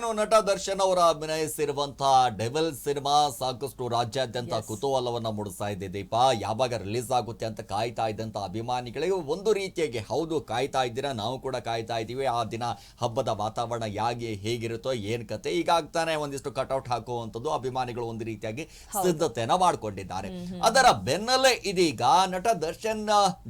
ಏನು ನಟ ದರ್ಶನ್ ಅವರ ಅಭಿನಯಿಸಿರುವಂತಹ ಡೆವಲ್ ಸಿನಿಮಾ ಸಾಕಷ್ಟು ರಾಜ್ಯಾದ್ಯಂತ ಕುತೂಹಲವನ್ನ ಮೂಡಿಸ್ತಾ ಇದೆ ದೀಪ. ಯಾವಾಗ ರಿಲೀಸ್ ಆಗುತ್ತೆ ಅಂತ ಕಾಯ್ತಾ ಇದ್ದಂತ ಅಭಿಮಾನಿಗಳಿಗೆ ಒಂದು ರೀತಿಯಾಗಿ ಹೌದು ಕಾಯ್ತಾ ಇದ್ದೀರಾ ನಾವು ಕೂಡ ಕಾಯ್ತಾ ಇದ್ದೀವಿ. ಆ ದಿನ ಹಬ್ಬದ ವಾತಾವರಣ ಯಾಗೆ ಹೇಗಿರುತ್ತೋ ಏನ್ ಕತೆ ಈಗಾಗ್ತಾನೆ ಒಂದಿಷ್ಟು ಕಟೌಟ್ ಹಾಕುವಂತದ್ದು ಅಭಿಮಾನಿಗಳು ಒಂದು ರೀತಿಯಾಗಿ ಸಿದ್ಧತೆಯನ್ನ ಮಾಡ್ಕೊಂಡಿದ್ದಾರೆ. ಅದರ ಬೆನ್ನಲ್ಲೇ ಇದೀಗ ನಟ ದರ್ಶನ್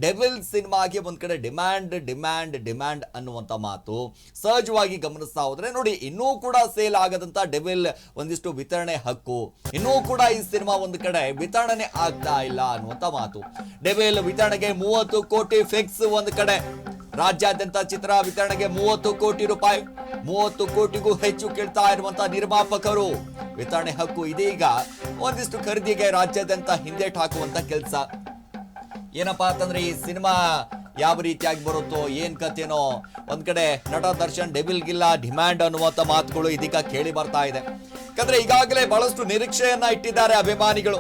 ಡೆವಿಲ್ ಸಿನಿಮಾಗೆ ಒಂದ್ ಕಡೆ ಡಿಮ್ಯಾಂಡ್ ಡಿಮ್ಯಾಂಡ್ ಡಿಮ್ಯಾಂಡ್ ಅನ್ನುವಂತ ಮಾತು ಸಹಜವಾಗಿ ಗಮನಿಸ್ತಾ ಹೋದ್ರೆ ನೋಡಿ ಇನ್ನೂ ಕೂಡ ಸೇಲ್ ಆಗದಂತ ಡೆವಿಲ್ ಒಂದಿಷ್ಟು ವಿತರಣೆ ಹಕ್ಕು. ಇನ್ನೂ ಕೂಡ ಈ ಸಿನಿಮಾ ಒಂದು ಕಡೆ ವಿತರಣೆ ಆಗ್ತಾ ಇಲ್ಲ ಅನ್ನುವಂತ ಮಾತು. ಡೆವಿಲ್ ವಿತರಣೆಗೆ ಮೂವತ್ತು ಕೋಟಿ ಫಿಕ್ಸ್ ಒಂದು ಕಡೆ. ರಾಜ್ಯಾದ್ಯಂತ ಚಿತ್ರ ವಿತರಣೆಗೆ ಮೂವತ್ತು ಕೋಟಿ ರೂಪಾಯಿ. ಮೂವತ್ತು ಕೋಟಿಗೂ ಹೆಚ್ಚು ಕೇಳ್ತಾ ಇರುವಂತ ನಿರ್ಮಾಪಕರು. ವಿತರಣೆ ಹಕ್ಕು ಇದೀಗ ಒಂದಿಷ್ಟು ಖರೀದಿಗೆ ರಾಜ್ಯಾದ್ಯಂತ ಹಿಂದೇಟ್ ಹಾಕುವಂತ ಕೆಲಸ. ಏನಪ್ಪಾ ಅಂತಂದ್ರೆ ಈ ಸಿನಿಮಾ ಯಾವ ರೀತಿಯಾಗಿ ಬರುತ್ತೋ, ಏನ್ ಕಥೆನೋ, ಒಂದ್ ಕಡೆ ನಟ ದರ್ಶನ್ ಡೆಬಿಲ್ಗಿಲ್ಲ ಡಿಮ್ಯಾಂಡ್ ಅನ್ನುವಂತ ಮಾತುಗಳು ಇದೀಗ ಕೇಳಿ ಬರ್ತಾ ಇದೆ. ಯಾಕಂದ್ರೆ ಈಗಾಗಲೇ ಬಹಳಷ್ಟು ನಿರೀಕ್ಷೆಯನ್ನ ಇಟ್ಟಿದ್ದಾರೆ ಅಭಿಮಾನಿಗಳು.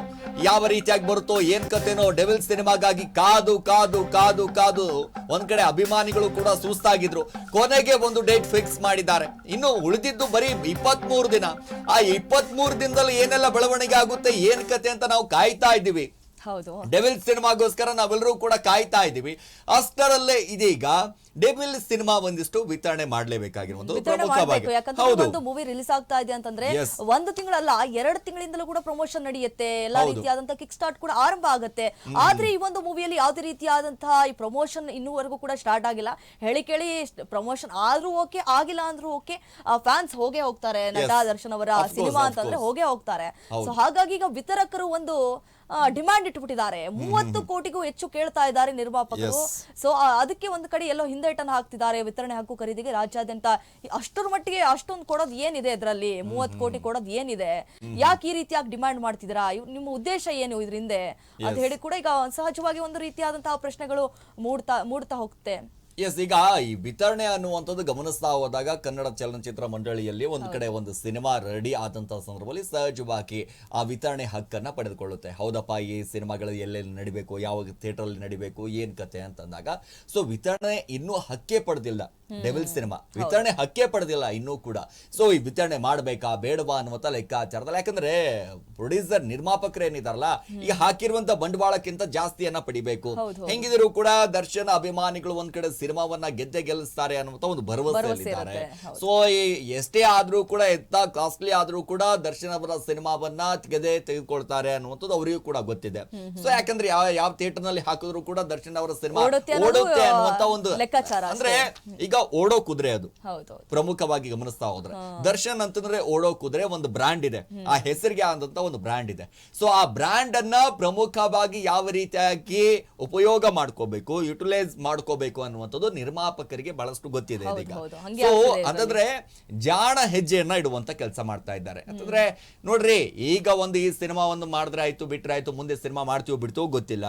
ಯಾವ ರೀತಿಯಾಗಿ ಬರುತ್ತೋ, ಏನ್ ಕಥೆನೋ ಡೆವಿಲ್ ಸಿನಿಮಾಗಾಗಿ ಕಾದು ಕಾದು ಕಾದು ಕಾದು ಒಂದ್ ಕಡೆ ಅಭಿಮಾನಿಗಳು ಕೂಡ ಸುಸ್ತಾಗಿದ್ರು. ಕೊನೆಗೆ ಒಂದು ಡೇಟ್ ಫಿಕ್ಸ್ ಮಾಡಿದ್ದಾರೆ. ಇನ್ನು ಉಳಿದಿದ್ದು ಬರೀ ಇಪ್ಪತ್ತ್ ದಿನ. ಆ ಇಪ್ಪತ್ತ್ ದಿನದಲ್ಲಿ ಏನೆಲ್ಲ ಬೆಳವಣಿಗೆ ಆಗುತ್ತೆ, ಏನ್ ಕತೆ ಅಂತ ನಾವು ಕಾಯ್ತಾ ಇದ್ದೀವಿ. ಹೌದು. ಡೆವಿಲ್ ಸಿನಿಮಾಗೋಸ್ಕರ ನಾವೆಲ್ಲರೂ ಕೂಡ ಕಾಯ್ತಾ ಇದ್ದೀವಿ. ಅಷ್ಟರಲ್ಲೇ ಇದೀಗ ಡೆವಿಲ್ ಸಿನಿಮಾ ಒಂದಿಷ್ಟು ವಿತರಣೆ ಮಾಡಲೇಬೇಕಾಗಿರುವುದು ಪ್ರಮುಖವಾಗಿ. ಒಂದು ಮೂವಿ ರಿಲೀಸ್ ಆಗ್ತಾ ಇದೆ ಅಂತಂದ್ರೆ ಒಂದು ತಿಂಗಳಲ್ಲ ಎರಡು ತಿಂಗಳಿಂದಲೂ ಕೂಡ ಪ್ರಮೋಷನ್ ನಡೆಯುತ್ತೆ. ಎಲ್ಲಾ. ರೀತಿಯಾದಂತಹ ಕಿಕ್ ಸ್ಟಾರ್ಟ್ ಕೂಡ ಆರಂಭ ಆಗುತ್ತೆ. ಆದ್ರೆ ಈ ಒಂದು ಮೂವಿಯಲ್ಲಿ ಯಾವುದೇ ರೀತಿಯಾದಂತಹ ಈ ಪ್ರಮೋಷನ್ ಇನ್ನೂವರೆಗೂ ಕೂಡ ಸ್ಟಾರ್ಟ್ ಆಗಿಲ್ಲ. ಹೇಳಿ ಕೇಳಿ ಪ್ರಮೋಷನ್ ಆದ್ರೂ ಓಕೆ ಆಗಿಲ್ಲ ಅಂದ್ರೂ ಓಕೆ ಫ್ಯಾನ್ಸ್ ಹೋಗೇ ಹೋಗ್ತಾರೆ. ನಟ ದರ್ಶನ್ ಅವರ ಸಿನಿಮಾ ಅಂತಂದ್ರೆ ಹೋಗೇ ಹೋಗ್ತಾರೆ. ಸೊ ಹಾಗಾಗಿ ಈಗ ವಿತರಕರು ಒಂದು ಡಿಮಾಂಡ್ ಇಟ್ಬಿಟ್ಟಿದ್ದಾರೆ. ಮೂವತ್ತು ಕೋಟಿಗೂ ಹೆಚ್ಚು ಕೇಳ್ತಾ ಇದ್ದಾರೆ ನಿರ್ಮಾಪಕರು. ಸೊ ಅದಕ್ಕೆ ಒಂದು ಕಡೆ ಎಲ್ಲೋ ಹಿಂದೇಟನ್ನು ಹಾಕ್ತಿದ್ದಾರೆ ವಿತರಣೆ ಹಕ್ಕು ಖರೀದಿಗೆ. ರಾಜ್ಯಾದ್ಯಂತ ಅಷ್ಟರ ಮಟ್ಟಿಗೆ ಅಷ್ಟೊಂದು ಕೊಡೋದು ಏನಿದೆ ಇದರಲ್ಲಿ ಮೂವತ್ತು ಕೋಟಿ ಕೊಡೋದು ಏನಿದೆ? ಯಾಕೆ ಈ ರೀತಿಯಾಗಿ ಡಿಮ್ಯಾಂಡ್ ಮಾಡ್ತಿದ್ದೀರಾ? ನಿಮ್ಮ ಉದ್ದೇಶ ಏನು ಇದ್ರ ಹಿಂದೆ ಅಂತ ಹೇಳಿ ಕೂಡ ಈಗ ಸಹಜವಾಗಿ ಒಂದು ರೀತಿಯಾದಂತಹ ಪ್ರಶ್ನೆಗಳು ಮೂಡ್ತಾ ಮೂಡ್ತಾ ಹೋಗುತ್ತೆ. ಎಸ್ ಈಗ ಈ ವಿತರಣೆ ಅನ್ನುವಂಥದ್ದು ಗಮನಿಸ್ತಾ ಹೋದಾಗ ಕನ್ನಡ ಚಲನಚಿತ್ರ ಮಂಡಳಿಯಲ್ಲಿ ಒಂದು ಕಡೆ ಒಂದು ಸಿನಿಮಾ ರೆಡಿ ಆದಂತಹ ಸಂದರ್ಭದಲ್ಲಿ ಸಹಜವಾಗಿ ಆ ವಿತರಣೆ ಹಕ್ಕನ್ನ ಪಡೆದುಕೊಳ್ಳುತ್ತೆ. ಹೌದಪ್ಪ ಈ ಸಿನಿಮಾಗಳು ಎಲ್ಲೆಲ್ಲಿ ನಡಿಬೇಕು ಯಾವ ಥಿಯೇಟರ್ ಅಲ್ಲಿ ನಡಿಬೇಕು ಏನ್ ಕತೆ ಅಂತಂದಾಗ. ಸೊ ವಿತರಣೆ ಇನ್ನೂ ಹಕ್ಕೇ ಪಡೆದಿಲ್ಲ. ಡೆವಿಲ್ ಸಿನಿಮಾ ವಿತರಣೆ ಹಕ್ಕೇ ಪಡೆದಿಲ್ಲ ಇನ್ನೂ ಕೂಡ. ಸೊ ಈ ವಿತರಣೆ ಮಾಡಬೇಕಾ ಬೇಡವಾ ಅನ್ನುವಂತ ಲೆಕ್ಕಾಚಾರದಲ್ಲಿ ಯಾಕಂದ್ರೆ ಪ್ರೊಡ್ಯೂಸರ್ ನಿರ್ಮಾಪಕರು ಏನಿದಾರಲ್ಲ ಈಗ ಹಾಕಿರುವಂತ ಬಂಡವಾಳಕ್ಕಿಂತ ಜಾಸ್ತಿಯನ್ನ ಪಡಿಬೇಕು. ಹೆಂಗಿದ್ರು ಕೂಡ ದರ್ಶನ್ ಅಭಿಮಾನಿಗಳು ಒಂದ್ ಕಡೆ ಸಿನಿಮಾವನ್ನ ಗೆದ್ದೆ ಗೆಲ್ಲಿಸ್ತಾರೆ ಅನ್ನುವಂತ ಒಂದು ಭರವಸೆಯಲ್ಲಿದ್ದಾರೆ. ಭರವಸೆ ಸೊ ಎಷ್ಟೇ ಆದ್ರೂ ಕೂಡ ಎತ್ತ ಕಾಸ್ಟ್ಲಿ ಆದ್ರೂ ಕೂಡ ದರ್ಶನ್ ಅವರ ಸಿನಿಮಾವನ್ನ ಗೆದ್ದೆ ತೆಗೆದುಕೊಳ್ತಾರೆ ಅನ್ನುವಂಥದ್ದು ಅವರಿಗೂ ಕೂಡ ಗೊತ್ತಿದೆ. ಸೊ ಯಾಕಂದ್ರೆ ಯಾವ ಯಾವ ಥಿಯೇಟರ್ನಲ್ಲಿ ಹಾಕಿದ್ರು ಕೂಡ ದರ್ಶನ್ ಅವರ ಸಿನಿಮಾ ಓಡುತ್ತೆ ಓಡುತ್ತೆ ಅನ್ನುವಂತ ಒಂದು ಲೆಕ್ಕಾಚಾರ ಅಂದ್ರೆ ಈಗ ಓಡೋ ಕುದುರೆ ಅದು. ಪ್ರಮುಖವಾಗಿ ಗಮನಿಸ್ತಾ ಹೋದ್ರೆ. ದರ್ಶನ್ ಅಂತಂದ್ರೆ ಓಡೋ ಕುದುರೆ ಒಂದು ಬ್ರ್ಯಾಂಡ್ ಇದೆ. ಆ ಹೆಸರಿಗೆ ಆದಂತ ಒಂದು ಬ್ರ್ಯಾಂಡ್ ಇದೆ. ಸೊ ಆ ಬ್ರ್ಯಾಂಡ್ ಅನ್ನ ಪ್ರಮುಖವಾಗಿ ಯಾವ ರೀತಿಯಾಗಿ ಉಪಯೋಗ ಮಾಡ್ಕೋಬೇಕು ಯುಟಿಲೈಸ್ ಮಾಡ್ಕೋಬೇಕು ಅನ್ನುವಂಥದ್ದು ನಿರ್ಮಾಪಕರಿಗೆ ಬಹಳಷ್ಟು ಗೊತ್ತಿದೆ ಇದೀಗ. ಸೊ ಅಂತಂದ್ರೆ ಜಾಣ ಹೆಜ್ಜೆಯನ್ನ ಇಡುವಂತ ಕೆಲಸ ಮಾಡ್ತಾ ಇದ್ದಾರೆ. ಅಂತಂದ್ರೆ ನೋಡ್ರಿ ಈಗ ಒಂದು ಈ ಸಿನಿಮಾ ಒಂದು ಮಾಡಿದ್ರೆ ಆಯ್ತು ಬಿಟ್ರೆ ಆಯ್ತು ಮುಂದೆ ಸಿನಿಮಾ ಮಾಡ್ತೀವೋ ಬಿಡ್ತೀವೋ ಗೊತ್ತಿಲ್ಲ.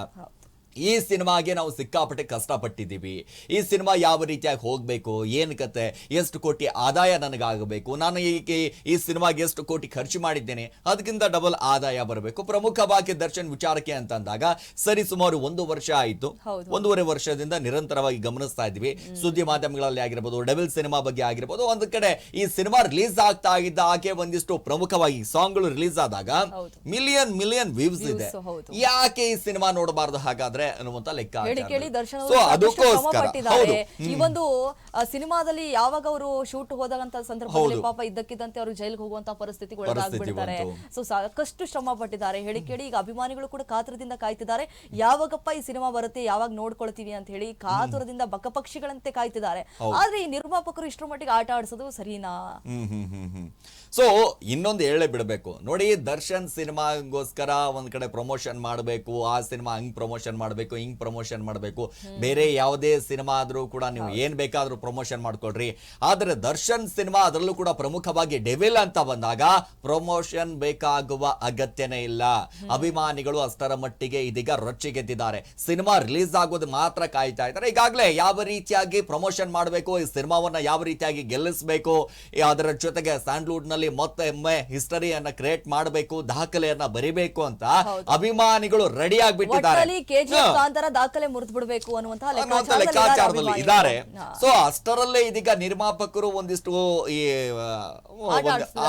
ಈ ಸಿನಿಮಾಗೆ ನಾವು ಸಿಕ್ಕಾಪಟ್ಟೆ ಕಷ್ಟಪಟ್ಟಿದ್ದೀವಿ. ಈ ಸಿನಿಮಾ ಯಾವ ರೀತಿಯಾಗಿ ಹೋಗಬೇಕು ಏನು ಕತೆ ಎಷ್ಟು ಕೋಟಿ ಆದಾಯ ನನಗಾಗಬೇಕು ನಾನು ಈಗ ಈ ಸಿನಿಮಾಗೆ ಎಷ್ಟು ಕೋಟಿ ಖರ್ಚು ಮಾಡಿದ್ದೇನೆ ಅದಕ್ಕಿಂತ ಡಬಲ್ ಆದಾಯ ಬರಬೇಕು. ಪ್ರಮುಖವಾಗಿ ದರ್ಶನ್ ವಿಚಾರಕ್ಕೆ ಅಂತಂದಾಗ ಸರಿ ಸುಮಾರು ಒಂದು ವರ್ಷ ಆಯಿತು. ಒಂದೂವರೆ ವರ್ಷದಿಂದ ನಿರಂತರವಾಗಿ ಗಮನಿಸ್ತಾ ಇದ್ವಿ ಸುದ್ದಿ ಮಾಧ್ಯಮಗಳಲ್ಲಿ ಆಗಿರ್ಬೋದು ಡಬಲ್ ಸಿನಿಮಾ ಬಗ್ಗೆ ಆಗಿರ್ಬೋದು ಒಂದು ಕಡೆ ಈ ಸಿನಿಮಾ ರಿಲೀಸ್ ಆಗ್ತಾ ಇದ್ದ ಹಾಗೆ ಒಂದಿಷ್ಟು ಪ್ರಮುಖವಾಗಿ ಸಾಂಗ್ಗಳು ರಿಲೀಸ್ ಆದಾಗ ಮಿಲಿಯನ್ ಮಿಲಿಯನ್ ವ್ಯೂಸ್ ಇದೆ. ಯಾಕೆ ಈ ಸಿನಿಮಾ ನೋಡಬಾರ್ದು ಹಾಗಾದ್ರೆ? ಅನ್ನುವಂತ ಲೆಕ್ಕ ಹೇಳಿ ಕೇಳಿ ದರ್ಶನ್ ಅವರು ಸಾಕಷ್ಟು ಶ್ರಮ ಅದಕ್ಕೋಸ್ಕರ ಪಟ್ಟಿದ್ದಾರೆ ಹೌದು ಈ ಒಂದು ಆ, ಸಿನಿಮಾದಲ್ಲಿ ಯಾವಾಗ ಅವರು ಶೂಟ್ ಹೋದಂತ ಸಂದರ್ಭದಲ್ಲಿ ಹೌದು. ಪಾಪ ಇದ್ದಕ್ಕಿದ್ದಂತೆ ಅವರು ಜೈಲ್ಗೆ ಹೋಗುವಂತ ಪರಿಸ್ಥಿತಿ ಒಳಗಾಗ್ಬಿಡ್ತಾರೆ ಬಂತು. ಸೊ ಸಾಕಷ್ಟು ಶ್ರಮ ಪಟ್ಟಿದ್ದಾರೆ ಹೇಳಿ ಕೇಳಿ ಈಗ ಅಭಿಮಾನಿಗಳು ಕೂಡ ಕಾತುರದಿಂದ ಕಾಯ್ತಿದ್ದಾರೆ. ಯಾವಾಗಪ್ಪ ಈ ಸಿನಿಮಾ ಬರುತ್ತೆ ಯಾವಾಗ ನೋಡ್ಕೊಳ್ತೀವಿ ಅಂತ ಹೇಳಿ ಕಾತುರದಿಂದ ಬಕಪಕ್ಷಿಗಳಂತೆ ಕಾಯ್ತಿದ್ದಾರೆ. ಆದ್ರೆ ಈ ನಿರ್ಮಾಪಕರು ಇಷ್ಟರ ಮಟ್ಟಿಗೆ ಆಟ ಆಡಿಸೋದು ಸರಿನಾ? ಹ್ಮ್ ಹ್ಮ್ ಹ್ಮ್ ಹ್ಮ್. ಸೊ ಇನ್ನೊಂದು ಹೇಳೇ ಬಿಡಬೇಕು. ನೋಡಿ ದರ್ಶನ್ ಸಿನಿಮಾಗೋಸ್ಕರ ಒಂದ್ ಕಡೆ ಪ್ರಮೋಷನ್ ಮಾಡಬೇಕು ಆ ಸಿನಿಮಾ ಹಂಗ್ ಪ್ರಮೋಷನ್ ಮಾಡಬೇಕು ಹಿಂಗ್ ಪ್ರಮೋಷನ್ ಮಾಡಬೇಕು. ಬೇರೆ ಯಾವುದೇ ಸಿನಿಮಾ ಆದ್ರೂ ಕೂಡ ನೀವು ಏನ್ ಬೇಕಾದ್ರೂ ಪ್ರಮೋಷನ್ ಮಾಡ್ಕೊಳ್ರಿ. ಆದ್ರೆ ದರ್ಶನ್ ಸಿನಿಮಾ ಅದರಲ್ಲೂ ಕೂಡ ಪ್ರಮುಖವಾಗಿ ಡೆವಿಲ್ ಅಂತ ಬಂದಾಗ ಪ್ರಮೋಷನ್ ಬೇಕಾಗುವ ಅಗತ್ಯನೇ ಇಲ್ಲ. ಅಭಿಮಾನಿಗಳು ಅಷ್ಟರ ಮಟ್ಟಿಗೆ ಇದೀಗ ರೊಚ್ಚಿಗೆದ್ದಿದ್ದಾರೆ. ಸಿನಿಮಾ ರಿಲೀಸ್ ಆಗೋದು ಮಾತ್ರ ಕಾಯ್ತಾ ಇದ್ದಾರೆ. ಈಗಾಗಲೇ ಯಾವ ರೀತಿಯಾಗಿ ಪ್ರಮೋಷನ್ ಮಾಡಬೇಕು ಈ ಸಿನಿಮಾವನ್ನ ಯಾವ ರೀತಿಯಾಗಿ ಗೆಲ್ಲಿಸಬೇಕು ಅದರ ಜೊತೆಗೆ ಸ್ಯಾಂಡ್ಲ್ವುಡ್ನಲ್ಲಿ ಮತ್ತೊಮ್ಮೆ ಹಿಸ್ಟರಿಯನ್ನ ಕ್ರಿಯೇಟ್ ಮಾಡಬೇಕು ದಾಖಲೆಯನ್ನು ಬರಿಬೇಕು ಅಂತ ಅಭಿಮಾನಿಗಳು ರೆಡಿ ಆಗ್ಬಿಟ್ಟಿದ್ದಾರೆ. ಕಾಂತಾರ ದಾಖಲೆ ಮುರಿದು ಬಿಡಬೇಕು ಅನ್ನುವಂತಹ ಅನ್ನುವಂತ ಲೆಕ್ಕಾಚಾರದಲ್ಲಿ ಇದ್ದಾರೆ. ಸೊ ಅಷ್ಟರಲ್ಲೇ ಇದೀಗ ನಿರ್ಮಾಪಕರು ಒಂದಿಷ್ಟು ಈ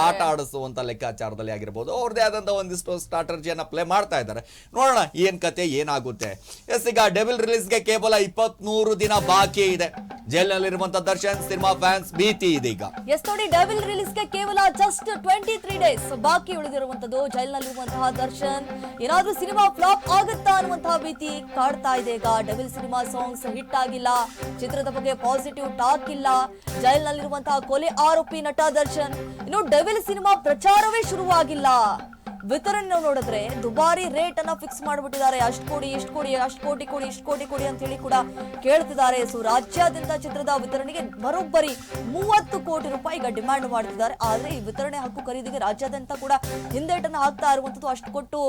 ಆಟ ಆಡಿಸುವಂತ ಲೆಕ್ಕಾಚಾರದಲ್ಲಿ ಆಗಿರ್ಬೋದು. ಅವ್ರದೇ ಆದಂತ ಒಂದಿಷ್ಟು ಸ್ಟ್ರಾಟಜಿಯನ್ನ ಪ್ಲೇ ಮಾಡ್ತಾ ಇದ್ದಾರೆ. ನೋಡೋಣ ಏನ್ ಕತೆ ಏನಾಗುತ್ತೆ. ಎಸ್ ಈಗ ಡೆವಿಲ್ ರಿಲೀಸ್ಗೆ ಕೇವಲ ಇಪ್ಪತ್ಮೂರು ದಿನ ಬಾಕಿ ಇದೆ. ಜೈಲಿನಲ್ಲಿರುವಂತ ದರ್ಶನ್ ಸಿನಿಮಾ ಫ್ಯಾನ್ಸ್ ಭೀತಿ ಇದೀಗ ಈಗ. ಎಸ್ ನೋಡಿ ಡೆವಿಲ್ ರಿಲೀಸ್ಗೆ ಕೇವಲ ಜಸ್ಟ್ ಟ್ವೆಂಟಿ ತ್ರೀ ಡೇಸ್ ಬಾಕಿ ಉಳಿದಿರುವಂತದ್ದು ಜೈಲಿನಲ್ಲಿರುವಂತಹ ದರ್ಶನ್. ಏನಾದ್ರೂ ಸಿನಿಮಾ ಫ್ಲಾಪ್ ಆಗುತ್ತಾ ಅನ್ನುವಂತಹ ಭೀತಿ ಕಾಡ್ತಾ ಇದೆ. ಈಗ ಡಬಲ್ ಸಿನಿಮಾ ಸಾಂಗ್ಸ್ ಹಿಟ್ ಆಗಿಲ್ಲ. ಚಿತ್ರದ ಬಗ್ಗೆ ಪಾಸಿಟಿವ್ ಟಾಕ್ ಇಲ್ಲ. ಜೈಲ್ನಲ್ಲಿರುವಂತಹ ಕೊಲೆ ಆರೋಪಿ ನಟ ದರ್ಶನ್. ಇನ್ನು ಡಬಲ್ ಸಿನಿಮಾ ಪ್ರಚಾರವೇ ಶುರುವಾಗಿಲ್ಲ. ವಿತರಣೆ ನೋಡಿದ್ರೆ ದುಬಾರಿ ರೇಟ್ ಅನ್ನ ಫಿಕ್ಸ್ ಮಾಡಿಬಿಟ್ಟಿದ್ದಾರೆ. ಅಷ್ಟು ಕೊಡಿ ಇಷ್ಟು ಕೊಡಿ ಅಷ್ಟು ಕೋಟಿ ಕೊಡಿ ಇಷ್ಟು ಕೋಟಿ ಕೊಡಿ ಅಂತ ಹೇಳಿ ಕೂಡ ಕೇಳ್ತಿದ್ದಾರೆ. ಸೊ ರಾಜ್ಯಾದ್ಯಂತ ಚಿತ್ರದ ವಿತರಣೆಗೆ ಬರೋಬ್ಬರಿ ಮೂವತ್ತು ಕೋಟಿ ರೂಪಾಯಿ ಈಗ ಡಿಮ್ಯಾಂಡ್ ಮಾಡ್ತಿದ್ದಾರೆ. ಆದ್ರೆ ಈ ವಿತರಣೆ ಹಕ್ಕು ಖರೀದಿಗೆ ರಾಜ್ಯಾದ್ಯಂತ ಕೂಡ ಹಿಂದೇಟನ್ನ ಹಾಕ್ತಾ ಇರುವಂತದ್ದು ಅಷ್ಟು ಕೊಟ್ಟು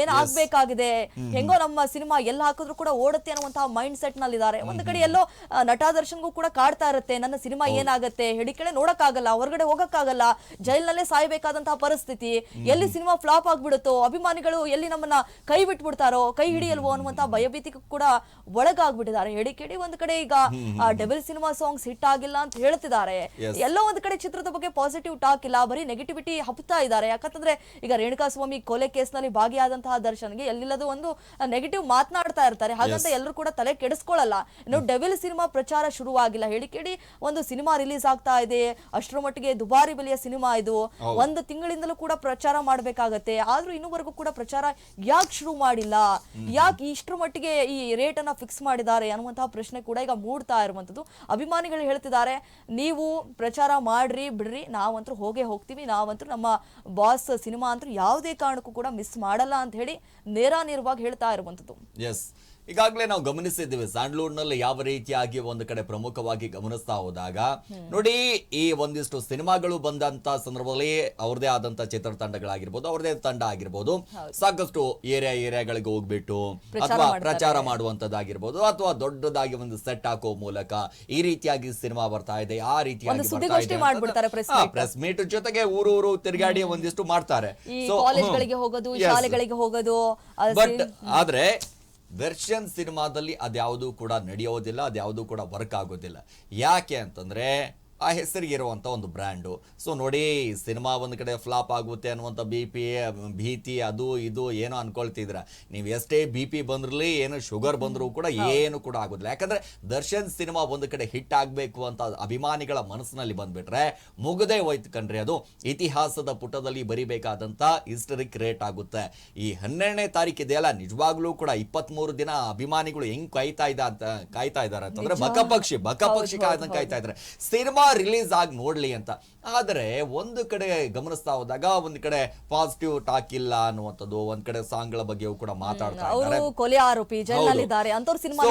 ಏನ್ ಆಗ್ಬೇಕಾಗಿದೆ? ಹೆಂಗೋ ನಮ್ಮ ಸಿನಿಮಾ ಎಲ್ಲ ಹಾಕಿದ್ರು ಕೂಡ ಓಡುತ್ತೆ ಅನ್ನುವಂತಹ ಮೈಂಡ್ ಸೆಟ್ನಲ್ಲಿ ಇದ್ದಾರೆ ಒಂದ್ ಕಡೆ ಎಲ್ಲೋ ನಟಾದರ್ಶನ್ಗೂ ನಟ ದರ್ಶನ್ಗೂ ಕೂಡ ಕಾಡ್ತಾ ಇರುತ್ತೆ. ನನ್ನ ಸಿನಿಮಾ ಏನಾಗುತ್ತೆ? ಹೇಳಿಕೆಳೆ ನೋಡಕ್ಕಾಗಲ್ಲ ಹೊರಗಡೆ ಹೋಗಕ್ಕಾಗಲ್ಲ ಜೈಲ್ನಲ್ಲೇ ಸಾಯ್ಬೇಕಾದಂತಹ ಪರಿಸ್ಥಿತಿ. ಎಲ್ಲಿ ಸಿನಿಮಾ ಫ್ಲಾಪ್ ಆಗ್ಬಿಡುತ್ತೋ ಅಭಿಮಾನಿಗಳು ಎಲ್ಲಿ ನಮ್ಮನ್ನ ಕೈ ಬಿಟ್ಬಿಡ್ತಾರೋ ಕೈ ಹಿಡಿಯಲ್ವೋ ಅನ್ನುವಂತ ಭಯಭೀತಿ ಕೂಡ ಒಳಗಾಗ್ಬಿಟ್ಟಿದ್ದಾರೆ. ಹೇಳಿ ಕೇಳಿ ಒಂದ್ ಕಡೆ ಈಗ ಡೆಬಲ್ ಸಿನಿಮಾ ಸಾಂಗ್ಸ್ ಹಿಟ್ ಆಗಿಲ್ಲ ಅಂತ ಹೇಳ್ತಿದ್ದಾರೆ. ಎಲ್ಲ ಎಲ್ಲೋ ಒಂದ್ ಕಡೆ ಚಿತ್ರದ ಬಗ್ಗೆ ಪಾಸಿಟಿವ್ ಟಾಕ್ ಇಲ್ಲ ಬರೀ ನೆಗೆಟಿವಿಟಿ ಹಬ್ತಾ ಇದ್ದಾರೆ. ಯಾಕಂತಂದ್ರೆ ಈಗ ರೇಣುಕಾ ಸ್ವಾಮಿ ಕೊಲೆ ಕೇಸ್ನಲ್ಲಿ ಭಾಗಿಯಾದಂತಹ ದರ್ಶನ್ಗೆ ಎಲ್ಲಿಲ್ಲದ ಒಂದು ನೆಗೆಟಿವ್ ಮಾತನಾಡ್ತಾ ಇರ್ತಾರೆ. ಹಾಗಂತ ಎಲ್ಲರೂ ಕೂಡ ತಲೆ ಕೆಡಿಸ್ಕೊಳ್ಳಲ್ಲ. ಇನ್ನು ಡೆವಿಲ್ ಸಿನಿಮಾ ಪ್ರಚಾರ ಶುರುವಾಗಿಲ್ಲ. ಹೇಳಿ ಕೇಳಿ ಒಂದು ಸಿನಿಮಾ ರಿಲೀಸ್ ಆಗ್ತಾ ಇದೆ. ಅಷ್ಟರ ಮಟ್ಟಿಗೆ ದುಬಾರಿ ಬೆಲೆಯ ಸಿನಿಮಾ ಇದು. ಒಂದು ತಿಂಗಳಿಂದಲೂ ಕೂಡ ಪ್ರಚಾರ ಮಾಡ್ಬೇಕಾಗತ್ತೆ. ಆದ್ರೂ ಇನ್ನೂವರೆಗೂ ಕೂಡ ಪ್ರಚಾರ ಯಾಕೆ ಶುರು ಮಾಡಿಲ್ಲ? ಯಾಕೆ ಇಷ್ಟರ ಮಟ್ಟಿಗೆ ಈ ರೇಟ್ ಅನ್ನ ಫಿಕ್ಸ್ ಮಾಡಿದ್ದಾರೆ ಅನ್ನುವಂತಹ ಪ್ರಶ್ನೆ ಕೂಡ ಈಗ ಮೂಡ್ತಾ ಇರುವಂತದ್ದು ಅಭಿಮಾನಿಗಳು ಹೇಳ್ತಿದ್ದಾರೆ, ನೀವು ಪ್ರಚಾರ ಮಾಡ್ರಿ, ಬಿಡ್ರಿ. ನಾವಂತೂ ಹೋಗೇ ಹೋಗ್ತೀವಿ. ನಾವಂತೂ ನಮ್ಮ ಬಾಸ್ ಸಿನಿಮಾ ಅಂತೂ ಯಾವುದೇ ಕಾರಣಕ್ಕೂ ಕೂಡ ಮಿಸ್ ಮಾಡಲ್ಲ ಅಂತ ಹೇಳಿ ನೇರ ನೇರವಾಗಿ ಹೇಳ್ತಾ ಇರುವಂತದ್ದು ಈಗಾಗಲೇ ನಾವು ಗಮನಿಸಿದ್ದೇವೆ ಸ್ಯಾಂಡ್ಲ್ವುಡ್ನಲ್ಲಿ ಯಾವ ರೀತಿಯಾಗಿ ಒಂದು ಕಡೆ ಪ್ರಮುಖವಾಗಿ ಗಮನಿಸ್ತಾ ಹೋದಾಗ ನೋಡಿ ಈ ಒಂದಿಷ್ಟು ಸಿನಿಮಾಗಳು ಬಂದಂತ ಸಂದರ್ಭದಲ್ಲಿ ಅವ್ರದೇ ಆದಂತ ಚಿತ್ರತಂಡಗಳಾಗಿರ್ಬೋದು ಅವ್ರದೇ ತಂಡ ಆಗಿರ್ಬೋದು ಸಾಕಷ್ಟು ಏರಿಯಾ ಏರಿಯಾಗಳಿಗೆ ಹೋಗ್ಬಿಟ್ಟು ಅಥವಾ ಪ್ರಚಾರ ಮಾಡುವಂತದ್ದಾಗಿರ್ಬೋದು ಅಥವಾ ದೊಡ್ಡದಾಗಿ ಒಂದು ಸೆಟ್ ಹಾಕೋ ಮೂಲಕ ಈ ರೀತಿಯಾಗಿ ಸಿನಿಮಾ ಬರ್ತಾ ಇದೆ ಆ ರೀತಿಯಾಗಿ ಪ್ರೆಸ್ ಮೀಟ್ ಜೊತೆಗೆ ಊರು ಊರು ತಿರುಗಾಡಿ ಒಂದಿಷ್ಟು ಮಾಡ್ತಾರೆ. ಹೋಗೋದು. ಶಾಲೆಗಳಿಗೆ ಹೋಗೋದು ಬಟ್ ಆದ್ರೆ ದರ್ಶನ್ ಸಿನಿಮಾದಲ್ಲಿ ಅದ್ಯಾವುದೂ ಕೂಡ ನಡೆಯೋದಿಲ್ಲ ಅದ್ಯಾವುದೂ ಕೂಡ ವರ್ಕ್ ಆಗೋದಿಲ್ಲ. ಯಾಕೆ ಅಂತಂದ್ರೆ ಆ ಹೆಸರಿಗೆ ಇರುವಂಥ ಒಂದು ಬ್ರ್ಯಾಂಡು. ಸೊ ನೋಡಿ ಸಿನಿಮಾ ಒಂದು ಕಡೆ ಫ್ಲಾಪ್ ಆಗುತ್ತೆ ಅನ್ನುವಂಥ ಬಿ ಪಿ ಭೀತಿ ಅದು ಇದು ಏನೋ ಅನ್ಕೊಳ್ತಿದ್ರ ನೀವು ಎಷ್ಟೇ ಬಿ ಪಿ ಬಂದ್ರಲಿ ಏನು ಶುಗರ್ ಬಂದರೂ ಕೂಡ ಏನು ಕೂಡ ಆಗೋದಿಲ್ಲ. ಯಾಕಂದ್ರೆ ದರ್ಶನ್ ಸಿನಿಮಾ ಒಂದು ಕಡೆ ಹಿಟ್ ಆಗಬೇಕು ಅಂತ ಅಭಿಮಾನಿಗಳ ಮನಸ್ಸಿನಲ್ಲಿ ಬಂದ್ಬಿಟ್ರೆ ಮುಗದೇ ಹೋಯ್ತು ಕಣ್ರಿ ಅದು. ಇತಿಹಾಸದ ಪುಟದಲ್ಲಿ ಬರಿಬೇಕಾದಂಥ ಹಿಸ್ಟರಿಕ್ ರೇಟ್ ಆಗುತ್ತೆ. ಈ ಹನ್ನೆರಡನೇ ತಾರೀಕು ಇದೆಯಲ್ಲ ನಿಜವಾಗ್ಲೂ ಕೂಡ ಇಪ್ಪತ್ಮೂರು ದಿನ ಅಭಿಮಾನಿಗಳು ಹೆಂಗ್ ಕಾಯ್ತಾ ಇದ್ದ ಅಂತ ಕಾಯ್ತಾ ಇದ್ದಾರೆ ಅಂತಂದ್ರೆ ಬಕಪಕ್ಷಿ ಬಕಪಕ್ಷಿ ಕಾಯ್ತಾ ಇದ್ದಾರೆ. ಸಿನಿಮಾ ರಿಲೀಸ್ ಆಗಿ ನೋಡಲಿ ಅಂತ. ಆದರೆ ಒಂದು ಕಡೆ ಗಮನಿಸ್ತಾ ಹೋದಾಗ ಒಂದು ಕಡೆ ಪಾಸಿಟಿವ್ ಟಾಕ್ ಇಲ್ಲ ಅನ್ನುವಂಥದ್ದು ಒಂದ್ ಕಡೆ ಸಾಂಗ್ಗಳ ಬಗ್ಗೆಯೂ ಕೂಡ ಮಾತಾಡ್ತಾ ಅವರು ಇದ್ದಾರೆ. ಕೊಲೆ ಆರೋಪಿ ಅಂತವ್ರ ಸಿನಿಮಾ